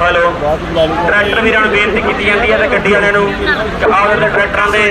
Hello. Tractor ਵੀਰਾਂ ਨੂੰ ਬੇਨਤੀ ਕੀਤੀ ਜਾਂਦੀ ਹੈ ਤੇ ਗੱਡੀ ਵਾਲਿਆਂ ਨੂੰ ਕਿ ਦੇ ਟਰੈਕਟਰਾਂ ਦੇ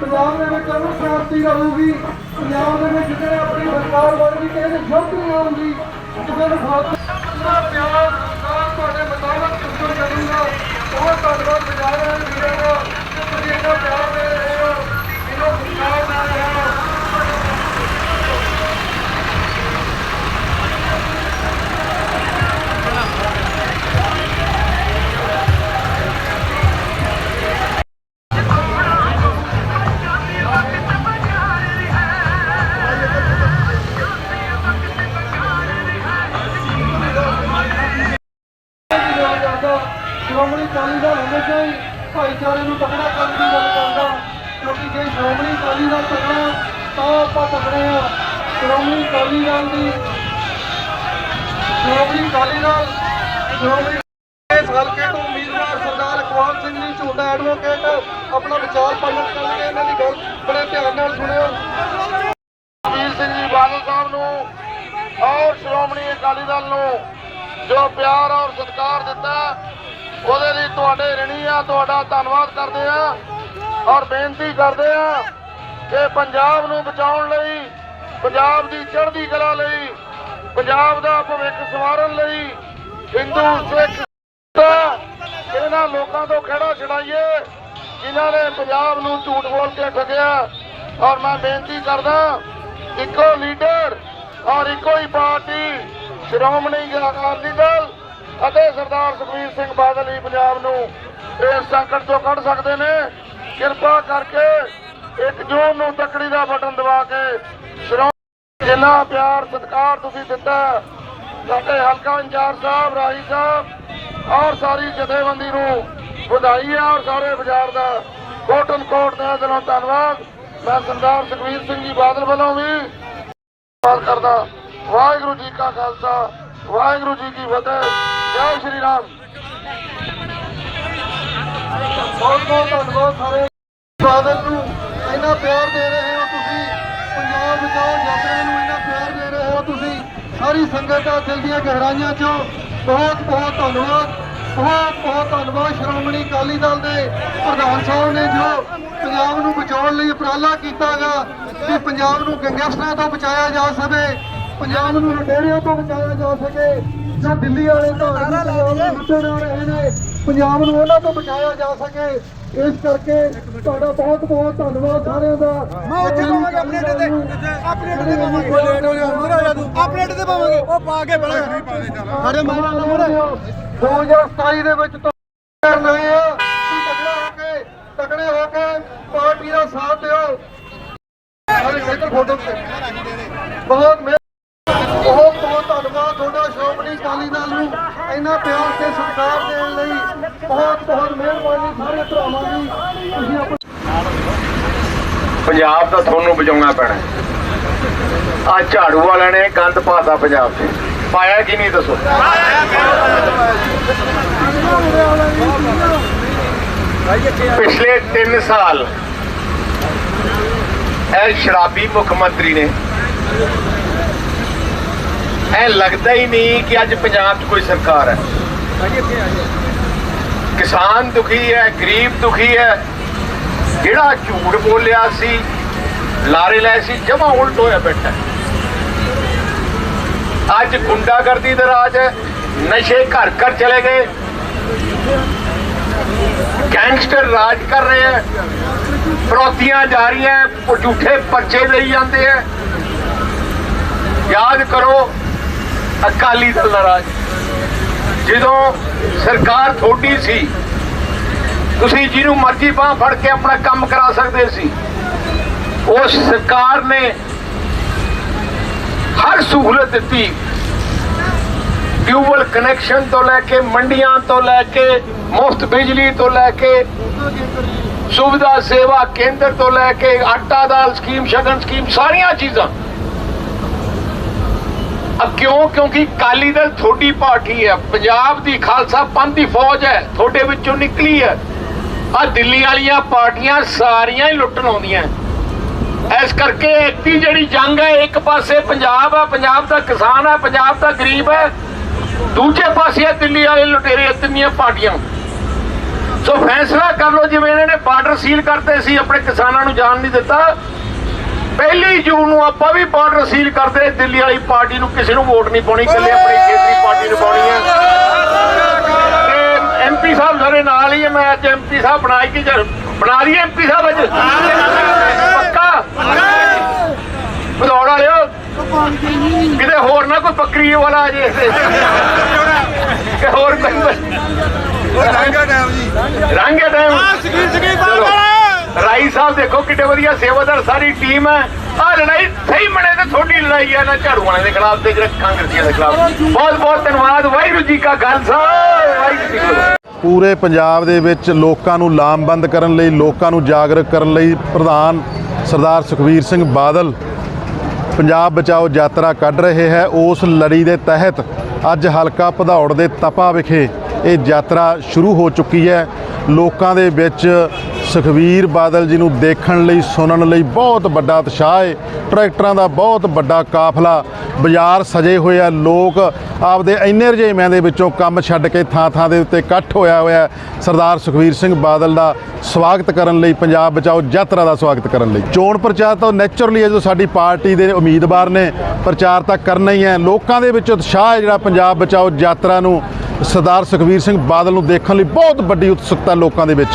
ਪੰਜਾਬ ਦੇ ਵਿੱਚ ਅਮਨ ਸ਼ਾਂਤੀ ਰਹੂਗੀ। ਪੰਜਾਬ ਦੇ ਵਿੱਚ ਜਿੱਦਣੇ ਆਪਣੀ ਸਰਕਾਰ ਬਣੇਗੀ ਕਿਸੇ ਦੀ ਸ਼ਰਤ ਨਹੀਂ ਆਉਂਦੀ ਕਿਸੇ ਨੂੰ ਖਾਤ ਦਾ ਪਿਆਰ ਸਰਕਾਰ ਤੁਹਾਡੇ ਮੁਤਾਬਕ ਕੁਝ ਕਰੂਗਾ ਬਹੁਤ ਧੰਨਵਾਦ ਪੰਜਾਬ ਦੇ ਵੀਰਾਂ ਦਾ। ਤੁਸੀਂ ਇੰਨਾ ਪਿਆਰ ਭਾਈਚਾਰੇ ਨੂੰ ਤਕੜਾ ਕਰਨ ਦੀ ਗੱਲ ਕਰਦਾ ਕਿਉਂਕਿ ਜੇ ਸ਼੍ਰੋਮਣੀ ਅਕਾਲੀ ਦਲ ਤਕੜਾ ਤਾਂ ਆਪਾਂ ਤਕੜੇ ਆ ਸ਼੍ਰੋਮਣੀ ਅਕਾਲੀ ਦਲ ਦੀ ਸ਼੍ਰੋਮਣੀ ਅਕਾਲੀ ਦਲ ਸ਼੍ਰੋਮਣੀ ਇਸ ਹਲਕੇ ਤੋਂ ਉਮੀਦਵਾਰ ਸਰਦਾਰ ਇਕਬਾਲ ਸਿੰਘ ਜੀ ਝੋਟਾ ਐਡਵੋਕੇਟ ਆਪਣਾ ਵਿਚਾਰ ਪ੍ਰਗਟ ਕਰਨਗੇ ਇਹਨਾਂ ਦੀ ਗੱਲ ਬੜੇ ਧਿਆਨ ਨਾਲ ਸੁਣਿਓ। ਵੀਰ ਸਿੰਘ ਜੀ ਬਾਦਲ ਸਾਹਿਬ ਨੂੰ ਔਰ ਸ਼੍ਰੋਮਣੀ ਅਕਾਲੀ ਦਲ ਨੂੰ ਜੋ ਪਿਆਰ ਔਰ ਸਤਿਕਾਰ ਦਿੱਤਾ ਉਹਦੇ ਲਈ ਤੁਹਾਡੇ ਰਣੀ ਆ, ਤੁਹਾਡਾ ਧੰਨਵਾਦ ਕਰਦੇ ਆ ਔਰ ਬੇਨਤੀ ਕਰਦੇ ਆ ਕਿ ਪੰਜਾਬ ਨੂੰ ਬਚਾਉਣ ਲਈ, ਪੰਜਾਬ ਦੀ ਚੜ੍ਹਦੀ ਕਲਾ ਲਈ, ਪੰਜਾਬ ਦਾ ਭਵਿੱਖ ਸਵਾਰਨ ਲਈ ਹਿੰਦੂ, ਸਿੱਖ ਇਹਨਾਂ ਲੋਕਾਂ ਤੋਂ ਖੜਾ ਛਡਾਈਏ, ਜਿਨ੍ਹਾਂ ਨੇ ਪੰਜਾਬ ਨੂੰ ਝੂਠ ਬੋਲ ਕੇ ਠੱਗਿਆ। ਔਰ ਮੈਂ ਬੇਨਤੀ ਕਰਦਾ, ਇੱਕੋ ਲੀਡਰ ਔਰ ਇੱਕੋ ਹੀ ਪਾਰਟੀ, ਸ਼੍ਰੋਮਣੀ ਅਕਾਲੀ ਦਲ ਅਤੇ ਸਰਦਾਰ ਸੁਖਬੀਰ ਸਿੰਘ ਬਾਦਲ ਹੀ ਪੰਜਾਬ ਨੂੰ ਇਸ ਸੰਕਟ ਤੋਂ ਕੱਢ ਸਕਦੇ ਨੇ। ਕਿਰਪਾ ਕਰਕੇ 1 ਜੂਨ ਨੂੰ ਤੱਕੜੀ ਦਾ ਬਟਨ ਦਬਾ ਕੇ ਜਿੰਨਾ ਪਿਆਰ, ਸਤਿਕਾਰ ਤੁਸੀਂ ਦਿੱਤਾ, ਸਾਡੇ ਹਲਕਾ ਇੰਚਾਰਜ ਸਾਹਿਬ, ਰਾਹੀ ਸਾਹਿਬ, ਔਰ ਸਾਰੀ ਜਥੇਬੰਦੀ ਨੂੰ ਵਧਾਈ ਹੈ ਔਰ ਸਾਰੇ ਬਾਜ਼ਾਰ ਦਾ ਕੋਟਨ ਕੋਟ ਦੇ ਦਿਲੋਂ ਧੰਨਵਾਦ। ਮੈਂ ਸਰਦਾਰ ਸੁਖਬੀਰ ਸਿੰਘ ਜੀ ਬਾਦਲ ਵੱਲੋਂ ਵੀ ਧੰਨਵਾਦ ਕਰਦਾ। ਵਾਹਿਗੁਰੂ ਜੀ ਕਾ ਖਾਲਸਾ। ਵਾਹਿਗੁਰੂ ਜੀ ਕੀ ਫਤਿਹ। ਜੈ ਸ਼੍ਰੀ ਰਾਮ। ਬਹੁਤ ਬਹੁਤ ਧੰਨਵਾਦ ਸਾਰੇ ਬਾਦਲ ਨੂੰ। ਇੰਨਾ ਪਿਆਰ ਦੇ ਰਹੇ ਹੋ ਤੁਸੀਂ। ਪੰਜਾਬ ਬਚਾਓ ਯਾਤਰਾ ਨੂੰ ਇੰਨਾ ਪਿਆਰ ਦੇ ਰਹੇ ਹੋ ਤੁਸੀਂ। ਸਾਰੀ ਸੰਗਤ ਦਾ ਦਿਲ ਦੀਆਂ ਗਹਿਰਾਈਆਂ ਚੋਂ। ਬਹੁਤ ਬਹੁਤ ਧੰਨਵਾਦ। ਬਹੁਤ ਬਹੁਤ ਧੰਨਵਾਦ ਸ਼੍ਰੋਮਣੀ ਅਕਾਲੀ ਦਲ ਦੇ ਪ੍ਰਧਾਨ ਸਾਹਿਬ ਨੇ ਜੋ ਪੰਜਾਬ ਨੂੰ ਬਚਾਉਣ ਲਈ ਉਪਰਾਲਾ ਕੀਤਾਗਾ ਕਿ ਪੰਜਾਬ ਨੂੰ ਗੈਂਗਸਟਰਾਂ ਤੋਂ ਬਚਾਇਆ ਜਾ ਸਕੇ। ਪੰਜਾਬ ਨੂੰ ਲੁਟੇਰਿਆਂ ਤੋਂ ਬਚਾਇਆ ਜਾ ਸਕੇ ਜੋ ਦਿੱਲੀ ਵਾਲੇ ਤਾਂ ਪੰਜਾਬ ਨੂੰ ਲੁੱਟਣ ਆ ਰਹੇ ਨੇ ਪੰਜਾਬ ਨੂੰ ਉਹਨਾਂ ਤੋਂ ਬਚਾਇਆ ਜਾ ਸਕੇ। ਇਸ ਕਰਕੇ ਤੁਹਾਡਾ ਬਹੁਤ ਬਹੁਤ ਧੰਨਵਾਦ ਸਾਰਿਆਂ ਦਾ। ਮੈਂ ਉੱਥੇ ਪਾਵਾਂਗੇ ਆਪਣੇ ਅੱਡੇ ਤੇ। ਆਪਣੇ ਅੱਡੇ ਤੇ ਪਾਵਾਂਗੇ। ਲੇਟ ਹੋ ਜਾ। ਮੂਹਰੇ ਆ ਜਾ ਤੂੰ ਤੇ ਪਾਵਾਂਗੇ। ਉਹ ਪਾ ਕੇ ਬੜਾ। ਸਾਡੇ ਮਗਰ ਮਗਰ 2027 ਦੇ ਵਿੱਚ ਤੋਂ ਕਰਨਾ ਹੈ ਤੁਸੀਂ ਤਕੜਾ ਹੋ ਕੇ ਤਕੜੇ ਹੋ ਕੇ ਪਾਰਟੀ ਦਾ ਸਾਥ ਦਿਓ ਅਰੇ ਇੱਧਰ ਫੋਟੋ ਤੇ ਬਹੁਤ ਮਿਹਰ- ਬਹੁਤ ਬਹੁਤ ਧੰਨਵਾਦ ਤੁਹਾਡਾ ਸ਼੍ਰੋਮਣੀ ਅਕਾਲੀ ਦਲ ਨੂੰ ਇੰਨਾ ਪਿਆਰ ਤੇ ਸਤਿਕਾਰ ਦੇਣ ਲਈ ਬਹੁਤ ਬਹੁਤ ਮਿਹਰਬਾਨੀ ਸਾਰੇ ਭਰਾਵਾਂ ਦੀ। ਤੁਸੀਂ ਪੰਜਾਬ ਦਾ ਤੁਹਾਨੂੰ ਬਚਾਉਣਾ ਪੈਣਾ ਆ ਝਾੜੂ ਵਾਲਿਆਂ ਨੇ ਗੰਦ ਪਾਤਾ ਪੰਜਾਬ 'ਚ। ਪਾਇਆ ਕਿ ਨਹੀਂ ਦੱਸੋ? ਪਿਛਲੇ 3 ਸਾਲ ਇਹ ਸ਼ਰਾਬੀ ਮੁੱਖ ਮੰਤਰੀ ਨੇ ਇਹ ਲੱਗਦਾ ਹੀ ਨਹੀਂ ਕਿ ਅੱਜ ਪੰਜਾਬ 'ਚ ਕੋਈ ਸਰਕਾਰ ਹੈ। ਕਿਸਾਨ ਦੁਖੀ ਹੈ, ਗਰੀਬ ਦੁਖੀ ਹੈ। ਜਿਹੜਾ ਝੂਠ ਬੋਲਿਆ ਸੀ, ਲਾਰੇ ਲੈ ਸੀ, ਜਮਾ ਉਲਟ ਹੋਇਆ ਬੈਠਾ। ਅੱਜ ਗੁੰਡਾਗਰਦੀ ਦਾ ਰਾਜ ਹੈ, ਨਸ਼ੇ ਘਰ ਘਰ ਚਲੇ ਗਏ। ਗੈਂਗਸਟਰ ਰਾਜ ਕਰ ਰਹੇ ਹੈ। ਫਰੋਤੀਆਂ ਜਾ ਰਹੀਆਂ, ਝੂਠੇ ਪਰਚੇ ਲਈ ਜਾਂਦੇ ਹੈ। ਯਾਦ ਕਰੋ ਅਕਾਲੀ ਦਲ ਦਾ ਰਾਜ ਜਦੋਂ ਸਰਕਾਰ ਥੋੜੀ ਸੀ, ਤੁਸੀਂ ਜਿਹਨੂੰ ਮਰਜ਼ੀ ਬਾਹ ਫੜ ਕੇ ਆਪਣਾ ਕੰਮ ਕਰਾ ਸਕਦੇ ਸੀ, ਉਸ ਸਰਕਾਰ ਨੇ ਹਰ ਸਹੂਲਤ ਦਿੱਤੀ। ਟਿਊਬਲ ਕਨੈਕਸ਼ਨ ਤੋਂ ਲੈ ਕੇ, ਮੰਡੀਆਂ ਤੋਂ ਲੈ ਕੇ, ਮੁਫਤ ਬਿਜਲੀ ਤੋਂ ਲੈ ਕੇ, ਸੁਵਿਧਾ ਸੇਵਾ ਕੇਂਦਰ ਤੋਂ ਲੈ ਕੇ, ਆਟਾ ਦਾਲ ਸਕੀਮ, ਸ਼ਗਨ ਸਕੀਮ, ਸਾਰੀਆਂ ਚੀਜ਼ਾਂ ਕਿਉਂ? ਕਿਉਂਕਿ ਕਾਲੀ ਦਲ ਥੋੜੀ ਪਾਰਟੀ ਹੈ। ਪੰਜਾਬ ਦੀ ਖਾਲਸਾ ਪੰਥ ਦੀ ਫੌਜ ਹੈ। ਤੁਹਾਡੇ ਵਿੱਚੋਂ ਨਿਕਲੀ ਹੈ। ਆ ਦਿੱਲੀ ਵਾਲੀਆਂ ਪਾਰਟੀਆਂ ਸਾਰੀਆਂ ਹੀ ਲੁੱਟਣ ਆਉਂਦੀਆਂ। ਇਸ ਕਰਕੇ ਇੱਕੀ ਜਿਹੜੀ ਜੰਗ ਹੈ, ਇੱਕ ਪਾਸੇ ਪੰਜਾਬ ਆ, ਪੰਜਾਬ ਦਾ ਕਿਸਾਨ ਆ, ਪੰਜਾਬ ਦਾ ਗਰੀਬ ਹੈ। ਦੂਜੇ ਪਾਸੇ ਆ ਦਿੱਲੀ ਵਾਲੇ ਲੁਟੇਰੇ ਇਹ ਤਿੰਨੀਆਂ ਪਾਰਟੀਆਂ। ਸੋ ਫੈਸਲਾ ਕਰ ਲਓ, ਜਿਵੇਂ ਇਹਨਾਂ ਨੇ ਬਾਰਡਰ ਸੀਲ ਕਰਤੇ ਸੀ, ਆਪਣੇ ਕਿਸਾਨਾਂ ਨੂੰ ਜਾਣ ਨਹੀਂ ਦਿੱਤਾ। ਪਹਿਲੀ ਜੂਨ ਨੂੰ ਆਪਾਂ ਵੀ ਬਾਰਡਰ ਸੀਲ ਕਰਦੇ ਦਿੱਲੀ ਵਾਲੀ ਪਾਰਟੀ ਨੂੰ ਕਿਸੇ ਨੂੰ ਵੋਟ ਨਹੀਂ ਪਾਉਣੀ ਇਕੱਲੇ ਆਪਣੀ ਕੇਂਦਰੀ ਪਾਰਟੀ ਨੂੰ ਪਾਉਣੀ ਹੈ ਤੇ ਐਮਪੀ ਸਾਹਿਬ ਸਾਰੇ ਨਾਲ ਹੀ ਮੈਂ ਅੱਜ ਐਮਪੀ ਸਾਹਿਬ ਬਣਾਈ ਕਿ ਬਣਾ ਲਈ ਐਮਪੀ ਸਾਹਿਬ ਅੱਜ। ਪੱਕਾ? ਬਦੌੜ ਵਾਲਿਓ ਕਿਤੇ ਹੋਰ ਨਾ ਕੋਈ ਬੱਕਰੀ ਵਾਲਾ ਆ ਜੇ। ਕਿ ਹੋਰ ਕੋਈ ਰੰਗੇ ਟਾਈਮ ਚਲੋ। ਰਾਈ ਸਾਹਿਬ ਦੇਖੋ ਕਿੱਡੇ ਵਧੀਆ ਸੇਵਾਦਾਰ ਸਾਰੀ ਟੀਮ ਹੈ। ਆ ਲੜਾਈ ਸਹੀ ਮਣੇ ਤੇ ਥੋੜੀ ਲੜਾਈ ਹੈ ਨਾ ਝਾੜੂ ਵਾਲਿਆਂ ਦੇ ਖਿਲਾਫ ਤੇ ਕਾਂਗਰਸੀਆਂ ਦੇ ਖਿਲਾਫ। ਬਹੁਤ ਬਹੁਤ ਧੰਨਵਾਦ, ਵਾਹਿਗੁਰੂ ਜੀ ਕਾ ਖਾਲਸਾ, ਵਾਹਿਗੁਰੂ ਜੀ ਕੀ ਪੂਰੇ ਪੰਜਾਬ ਦੇ ਵਿੱਚ ਲੋਕਾਂ ਨੂੰ ਲਾਮਬੰਦ ਕਰਨ ਲਈ, ਲੋਕਾਂ ਨੂੰ ਜਾਗਰੂਕ ਕਰਨ ਲਈ ਪ੍ਰਧਾਨ ਸਰਦਾਰ ਸੁਖਬੀਰ ਸਿੰਘ ਬਾਦਲ ਪੰਜਾਬ ਬਚਾਓ ਯਾਤਰਾ ਕੱਢ ਰਹੇ ਹੈ। ਉਸ ਲੜੀ ਦੇ ਤਹਿਤ ਅੱਜ ਹਲਕਾ ਭਦੌੜ ਦੇ ਤਪਾ ਵਿਖੇ ਇਹ ਯਾਤਰਾ ਸ਼ੁਰੂ ਹੋ ਚੁੱਕੀ ਹੈ। ਲੋਕਾਂ ਦੇ ਵਿੱਚ ਸੁਖਬੀਰ ਬਾਦਲ ਜੀ ਨੂੰ ਦੇਖਣ ਲਈ, ਸੁਣਨ ਲਈ ਬਹੁਤ ਵੱਡਾ ਉਤਸ਼ਾਹ ਹੈ ਟਰੈਕਟਰਾਂ ਦਾ ਬਹੁਤ ਵੱਡਾ ਕਾਫਲਾ। ਬਾਜ਼ਾਰ ਸਜੇ ਹੋਏ ਆ ਲੋਕ। ਆਪਦੇ ਇੰਨੇ ਰੁਝੇਵਿਆਂ ਦੇ ਵਿੱਚੋਂ ਕੰਮ ਛੱਡ ਕੇ ਥਾਂ ਥਾਂ ਦੇ ਉੱਤੇ ਇਕੱਠ ਹੋਇਆ ਹੋਇਆ ਸਰਦਾਰ ਸੁਖਬੀਰ ਸਿੰਘ ਬਾਦਲ ਦਾ ਸਵਾਗਤ ਕਰਨ ਲਈ, ਪੰਜਾਬ ਬਚਾਓ ਯਾਤਰਾ ਦਾ ਸਵਾਗਤ ਕਰਨ ਲਈ। ਚੋਣ ਪ੍ਰਚਾਰ ਤਾਂ ਨੇਚਰਲੀ ਜੋ ਸਾਡੀ ਪਾਰਟੀ ਦੇ ਉਮੀਦਵਾਰ ਨੇ। ਪ੍ਰਚਾਰ ਤਾਂ ਕਰਨਾ ਹੀ ਹੈ। ਲੋਕਾਂ ਦੇ ਵਿੱਚ ਉਤਸ਼ਾਹ ਹੈ ਜਿਹੜਾ ਪੰਜਾਬ ਬਚਾਓ ਯਾਤਰਾ ਨੂੰ ਸਰਦਾਰ ਸੁਖਬੀਰ ਸਿੰਘ ਬਾਦਲ ਨੂੰ ਦੇਖਣ ਲਈ ਬਹੁਤ ਵੱਡੀ ਉਤਸੁਕਤਾ ਲੋਕਾਂ ਦੇ ਵਿੱਚ।